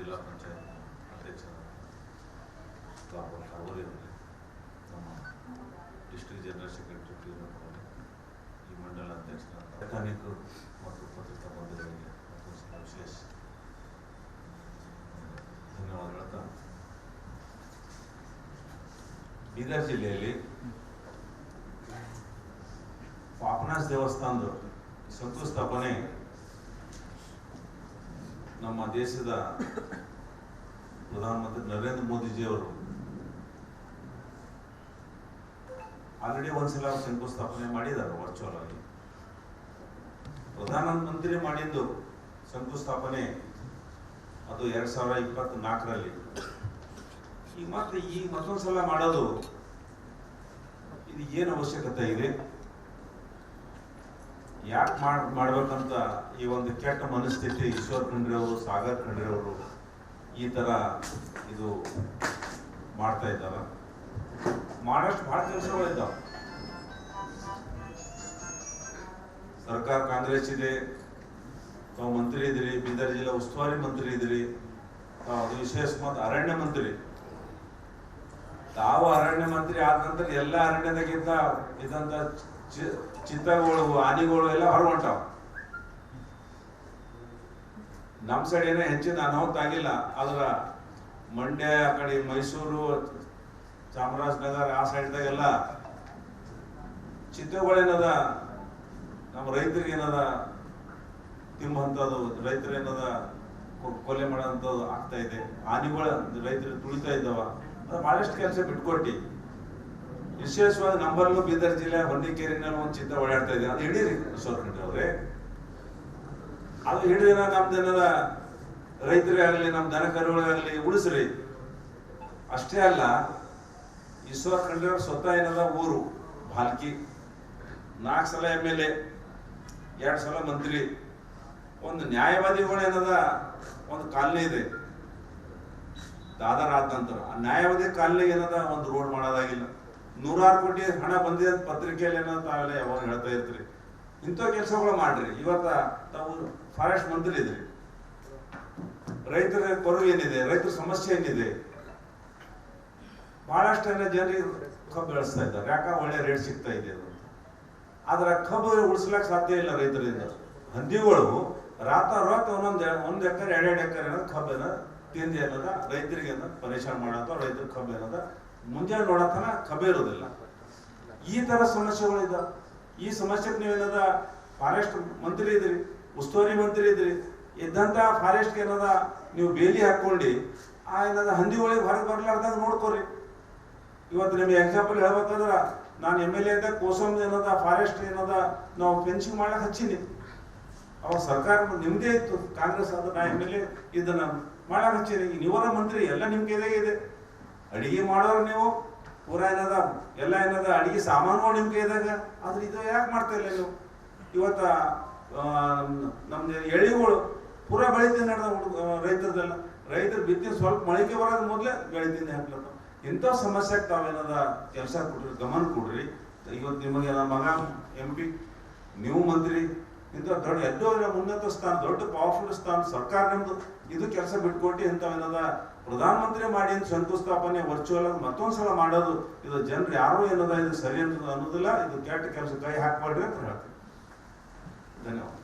ಜಿಲ್ಲಾ ಪಂಚಾಯತ್ ಅಧ್ಯಕ್ಷರ ಕಾಗೋರಿ ನಮ್ಮ ಡಿಸ್ಟ್ರಿಕ್ಟ್ ಜನರಲ್ ಸೆಕ್ರೆಟರಿ ಈ ಮಂಡಲ ಅಧ್ಯಕ್ಷರ ವೈಜ್ಞಾನಿಕರು ಮತ್ತು ಪತ್ರಿಕಾ ಬಂಧುಗಳಿಗೆ ಮತ್ತೊಂದು ವಿಶೇಷ ಬೀದರ್ ಜಿಲ್ಲೆಯಲ್ಲಿ ಪಾಪನಾಸ್ ದೇವಸ್ಥಾನದ ಶಂಕುಸ್ಥಾಪನೆ ನಮ್ಮ ದೇಶದ ಪ್ರಧಾನಮಂತ್ರಿ ನರೇಂದ್ರ ಮೋದಿಜಿಯವರು ಆಲ್ರೆಡಿ ಒಂದ್ಸಲ ಶಂಕುಸ್ಥಾಪನೆ ಮಾಡಿದ್ದಾರೆ ವರ್ಚುವಲ್ ಆಗಿ. ಪ್ರಧಾನಮಂತ್ರಿ ಮಾಡಿದ್ದು ಶಂಕುಸ್ಥಾಪನೆ ಅದು ಎರಡ್ ಸಾವಿರದ ಇಪ್ಪತ್ತ್ ನಾಲ್ಕರಲ್ಲಿ ಈಗ ಮತ್ತೆ ಈಗ ಮತ್ತೊಂದ್ಸಲ ಮಾಡೋದು ಇದು ಏನು ಅವಶ್ಯಕತೆ ಇದೆ? ಯಾಕೆ ಮಾಡ್ ಮಾಡ್ಬೇಕಂತ ಈ ಒಂದು ಕೆಟ್ಟ ಮನಸ್ಥಿತಿ ಈಶ್ವರ್ ಖಂಡ್ರೆ ಅವರು, ಸಾಗರ್ ಖಂಡ್ರೆ ಅವರು ಈ ತರ ಇದು ಮಾಡ್ತಾ ಇದ್ದಾರ. ಮಾಡಷ್ಟು ಬಹಳ ಕೆಲಸಗಳಿದ್ದಾವೆ ಸರ್ಕಾರ ಕಾಂಗ್ರೆಸ್ ಇದೆ, ತಾವು ಮಂತ್ರಿ ಇದ್ರಿ ಬೀದರ್ ಜಿಲ್ಲಾ ಉಸ್ತುವಾರಿ ಮಂತ್ರಿ ಇದ್ರಿ ತಾವು ವಿಶೇಷ ಮತ್ತು ಅರಣ್ಯ ಮಂತ್ರಿ. ತಾವು ಅರಣ್ಯ ಮಂತ್ರಿ ಆದ ನಂತರ ಎಲ್ಲ ಅರಣ್ಯದಾಗಿದ್ದ ಇದಂತ ಚಿತ್ತಗಳು ಆನೆಗಳು ಎಲ್ಲ ಹೊರಗೊಂಟಾವ. ನಮ್ ಸೈಡ್ ಏನೋ ಹೆಚ್ಚಿನ ಅನಾಹುತ ಆಗಿಲ್ಲ. ಆದ್ರ ಮಂಡ್ಯ, ಆ ಕಡೆ ಮೈಸೂರು, ಚಾಮರಾಜನಗರ, ಆ ಸೈಡ್ದಾಗೆಲ್ಲ ಚಿತ್ತಗಳೇನದ ನಮ್ಮ ರೈತರಿಗೆ ಏನದ ತಿಂಬಂಥದ್ದು ರೈತರು ಏನದ, ಕೊ- ಕೊಲೆ ಮಾಡೋಂಥದ್ದು ಆಗ್ತಾ ಇದೆ. ಆನೆಗಳು ರೈತರು ತುಳಿತಾ ಇದ್ದಾವ. ಬಹಳಷ್ಟು ಕೆಲಸ ಬಿಟ್ಕೊಟ್ಟಿ. ವಿಶೇಷವಾಗಿ ನಂಬರ್ಲು ಬೀದರ್ ಜಿಲ್ಲೆ ಹೊನ್ನಿಕೇರಿನಲ್ಲಿ ಒಂದು ಚಿತ್ರ ಓಡಾಡ್ತಾ ಇದೆ. ಅದು ಹಿಡೀರಿ ಅಶೋಕ್ ಖಂಡ್ರೆ ಅವ್ರೆ. ಅದು ಹಿಡಿದಿನ ರೈತರೇ ಆಗಲಿ, ನಮ್ಮ ದನ ಕರುಗಳಾಗಲಿ ಉಳಿಸ್ರಿ. ಅಷ್ಟೇ ಅಲ್ಲ, ಈಶ್ವರ ಖಂಡ್ರೆ ಸ್ವತಃ ಏನದ? ಊರು ಭಾಲ್ಕಿ ನಾಲ್ಕು ಸಲ ಎಂ ಎಲ್ ಎ, ಎರಡು ಸಲ ಮಂತ್ರಿ. ಒಂದು ನ್ಯಾಯವಾದಿಗಳು ಏನದ? ಒಂದು ಕಾಲನಿ ಇದೆ. ದಾದರ್ ಆದ ನಂತರ ಆ ನ್ಯಾಯವಾದಿ ಕಾಲನಿಗೆ ಏನದ? ಒಂದು ರೋಡ್ ಮಾಡೋದಾಗಿಲ್ಲ. ನೂರಾರು ಕೋಟಿ ಹಣ ಬಂದಿದೆ ಅಂತ ಪತ್ರಿಕೆಯಲ್ಲಿ ತಾವೆಲ್ಲ ಯಾವಾಗ ಹೇಳ್ತಾ ಇರ್ತೀರಿ? ಇಂಥ ಕೆಲಸಗಳು ಮಾಡ್ರಿ. ಇವತ್ತ ತಾವು ಫಾರೆಸ್ಟ್ ಮಂತ್ರಿ ಇದ್ರಿ. ರೈತರ ಕೊರಗು ಏನಿದೆ? ರೈತರ ಸಮಸ್ಯೆ ಏನಿದೆ? ಬಹಳಷ್ಟು ಜನ ಜನರಿಗೆ ಕಬ್ಬು ಬೆಳೆಸ್ತಾ ಇದ್ದಾರೆ. ಯಾಕ? ಒಳ್ಳೆ ರೇಟ್ ಸಿಗ್ತಾ ಇದೆ ಅದು ಆದ್ರೆ ಕಬ್ಬು ಉಳಿಸ್ಲಕ್ ಸಾಧ್ಯ ಇಲ್ಲ ರೈತರಿಂದ. ಹಂದಿಗಳು ರಾತ ರಾತ್ ಒಂದೊಂದು ಒಂದ್ ಎಕರೆ, ಎರಡೆರಡು ಎಕರೆ ಏನೋ ಕಬ್ಬು ತಿಂದಿ ಏನದ ರೈತರಿಗೆ ಪರೇಶಾನ್ ಮಾಡೋದು ರೈತರ ಕಬ್ಬು ಏನದ ಮುಂಜಾನೆ ನೋಡತನ ಕಬ್ಬೆ ಇರೋದಿಲ್ಲ. ಈ ತರ ಸಮಸ್ಯೆಗಳಿದಾವ ಈ ಸಮಸ್ಯೆಗೆ ನೀವೇನದ ಫಾರೆಸ್ಟ್ ಮಂತ್ರಿ ಇದ್ರಿ, ಉಸ್ತುವಾರಿ ಮಂತ್ರಿ ಇದ್ರಿ, ಇದ್ದಂತ ಫಾರೆಸ್ಟ್ ಏನದ ನೀವು ಬೇಲಿ ಹಾಕೊಂಡು ಆ ಏನದ ಒಳಗೆ ಹೊರಗೆ ಬರ್ಲಾರ್ದಂಗ ನೋಡ್ಕೊರಿ. ಇವತ್ತು ನಿಮಗೆ ಎಕ್ಸಾಂಪಲ್ ಹೇಳ್ಬೇಕಂದ್ರ ನಾನು ಎಂ ಎಲ್ ಎ ಇದ್ದಾಗ ಕೋಸಮ್ ಏನದ ಫಾರೆಸ್ಟ್ ಏನದ ನಾವು ಫೆನ್ಸಿಂಗ್ ಮಾಡಕ್ ಹಚ್ಚೀನಿ. ಅವಾಗ ಸರ್ಕಾರ ನಿಮ್ದೇ ಇತ್ತು, ಕಾಂಗ್ರೆಸ್ ಆದ ನಾ ಎಂ ಎಲ್ ಎ ಇದ್ದ ನಾನು ಮಾಡಕ್ ಹಚ್ಚೀನಿ. ಈಗ ನೀವರ ಮಂತ್ರಿ ಎಲ್ಲ ನಿಮ್ಗೆ ಇದೆ. ಅಡಿಗೆ ಮಾಡೋರು ನೀವು ಪೂರ ಏನದ, ಎಲ್ಲ ಏನದ, ಅಡಿಗೆ ಸಾಮಾನುಗಳು ನಿಮ್ ಕೈದಾಗ ಆದ್ರೆ ಇದು ಯಾಕೆ ಮಾಡ್ತಾ ಇಲ್ಲ ನೀವು? ಇವತ್ತ ನಮ್ದು ಎಳಿಗಳು ಪೂರ ಬೆಳಿತೀನಿ ನಡೆದ ಹುಡುಗ ರೈತರದೆಲ್ಲ. ರೈತರು ಬಿತ್ತಿನ ಸ್ವಲ್ಪ ಮೊಳಕೆ ಬರೋದ್ ಮೊದ್ಲೇ ಬೆಳಿತೀನಿ ಹಾಕ್ಲಪ್ಪ. ಇಂಥ ಸಮಸ್ಯೆಗೆ ತಾವೇನದ ಕೆಲಸ ಕೊಡ್ರಿ, ಗಮನ ಕೊಡ್ರಿ. ಇವತ್ತು ನಿಮಗೆ ನನ್ನ ಮಗ ಎಂ ಪಿ ನೀವು ಮಂತ್ರಿ ಇಂಥ ದೊಡ್ಡ ಎಲ್ಲೋ ಉನ್ನತ ಸ್ಥಾನ, ದೊಡ್ಡ ಪವರ್ಫುಲ್ ಸ್ಥಾನ, ಸರ್ಕಾರ ನಮ್ದು. ಇದು ಕೆಲಸ ಬಿಟ್ಕೊಟ್ಟು ಪ್ರಧಾನ ಪ್ರಧಾನಮಂತ್ರಿ ಮಾಡಿ ಅಂತ ಶಂಕುಸ್ಥಾಪನೆ ವರ್ಚುವಲ್ ಆಗಿ ಮತ್ತೊಂದು ಸಲ ಮಾಡೋದು, ಇದು ಜನರು ಯಾರು ಏನದ ಇದು ಸರಿ ಅಂತ ಅನ್ನೋದಿಲ್ಲ. ಇದು ಕೆಟ್ಟ ಕೆಲಸ ಕೈ ಹಾಕಬಾರ್ದು ಅಂತ ಹೇಳ್ತೀನಿ. ಧನ್ಯವಾದ.